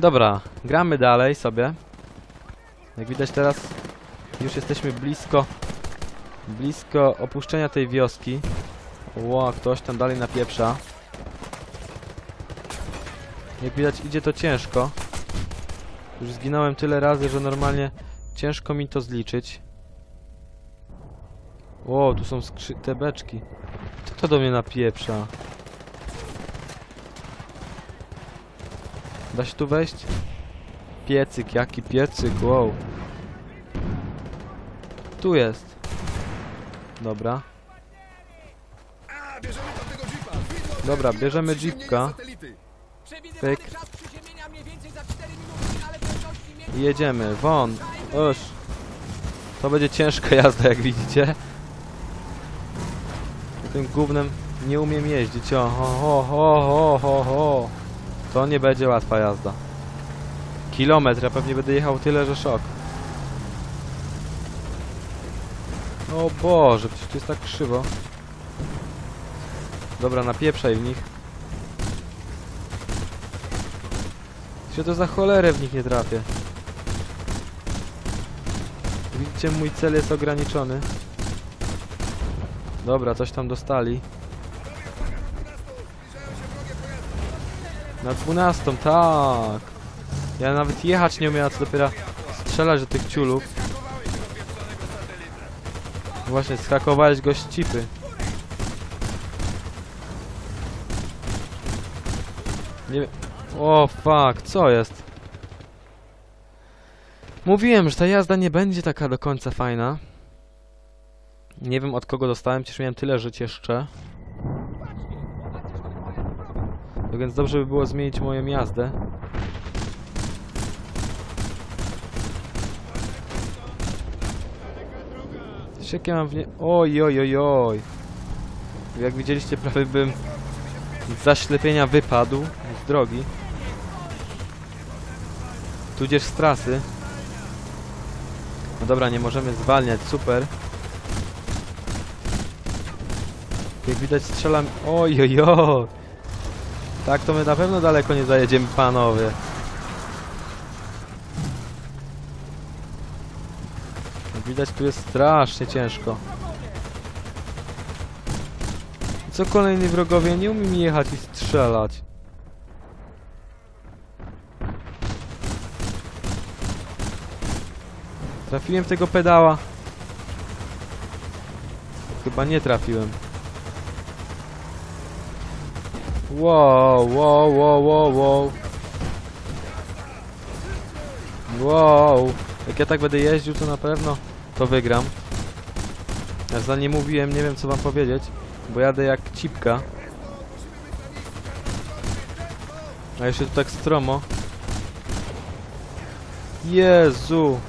Dobra, gramy dalej sobie. Jak widać teraz już jesteśmy blisko blisko opuszczenia tej wioski. Ło, ktoś tam dalej napieprza. Jak widać idzie to ciężko. Już zginąłem tyle razy, że normalnie ciężko mi to zliczyć. Ło, tu są skrzy te beczki. Kto to do mnie napieprza? Da się tu wejść? Piecyk, jaki piecyk, wow. Tu jest. Dobra. Dobra, bierzemy jeepka. Pyk. czas przyziemienia mniej więcej za 4 minuty, ale prędkości między... I jedziemy, won. Oż. To będzie ciężka jazda, jak widzicie. Tym gównem nie umiem jeździć. O, ho, ho, ho, ho, ho, ho. To nie będzie łatwa jazda. Kilometr, ja pewnie będę jechał tyle, że szok. O Boże, przecież jest tak krzywo. Dobra, napieprzaj w nich. Się to za cholerę w nich nie trafię. Widzicie, mój cel jest ograniczony. Dobra, coś tam dostali. Na 12, tak. Ja nawet jechać nie umiem, a co dopiero strzelać do tych ciulów. Właśnie, schakowałeś go z. Nie. O, fuck, co jest? Mówiłem, że ta jazda nie będzie taka do końca fajna. Nie wiem od kogo dostałem, przecież miałem tyle żyć jeszcze. Tak więc dobrze by było zmienić moją jazdę. Jakie mam w nie... Oj, oj, oj, oj. Jak widzieliście, prawie bym z zaślepienia wypadł z drogi. Tudzież z trasy. No dobra, nie możemy zwalniać, super. Jak widać strzelam... Oj, oj, oj. Tak to my na pewno daleko nie zajedziemy, panowie. Widać tu jest strasznie ciężko. Co kolejni wrogowie? Nie umiem jechać i strzelać. Trafiłem w tego pedała. Chyba nie trafiłem. Wow, wow, wow, wow, wow. Wow. Jak ja tak będę jeździł, to na pewno to wygram. Ja za nie mówiłem, nie wiem co wam powiedzieć, bo jadę jak cipka. A jeszcze tu tak stromo. Jezu.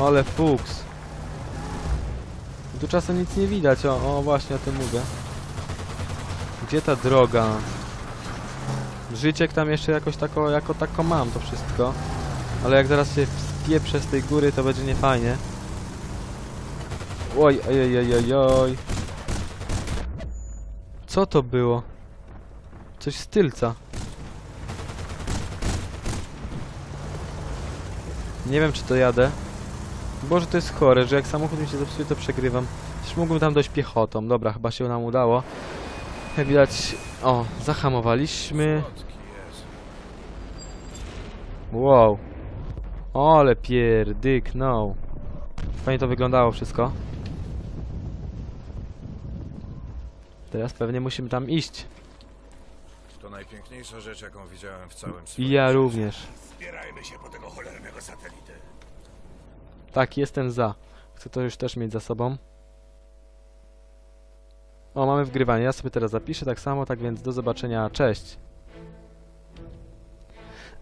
Ale fuks. Tu czasem nic nie widać, o, o właśnie o tym mówię. Gdzie ta droga? Życiek tam jeszcze jakoś tako, jako tako mam to wszystko. Ale jak zaraz się wspieprzę z tej góry, to będzie niefajnie. Oj, oj, oj, oj, oj, oj. Co to było? Coś z tylca. Nie wiem, czy to jadę. Boże, to jest chore, że jak samochód mi się zepsuje, to przegrywam. Przecież mógłbym tam dojść piechotą. Dobra, chyba się nam udało. Jak widać... O, zahamowaliśmy. Wow. Ale pierdyknął. Fajnie to wyglądało wszystko. Teraz pewnie musimy tam iść. To najpiękniejsza rzecz, jaką widziałem w całym I ja również. Zbierajmy się po tego cholernego satelitę. Tak, jestem za. Chcę to już też mieć za sobą. O, mamy wgrywanie. Ja sobie teraz zapiszę tak samo, tak więc do zobaczenia. Cześć.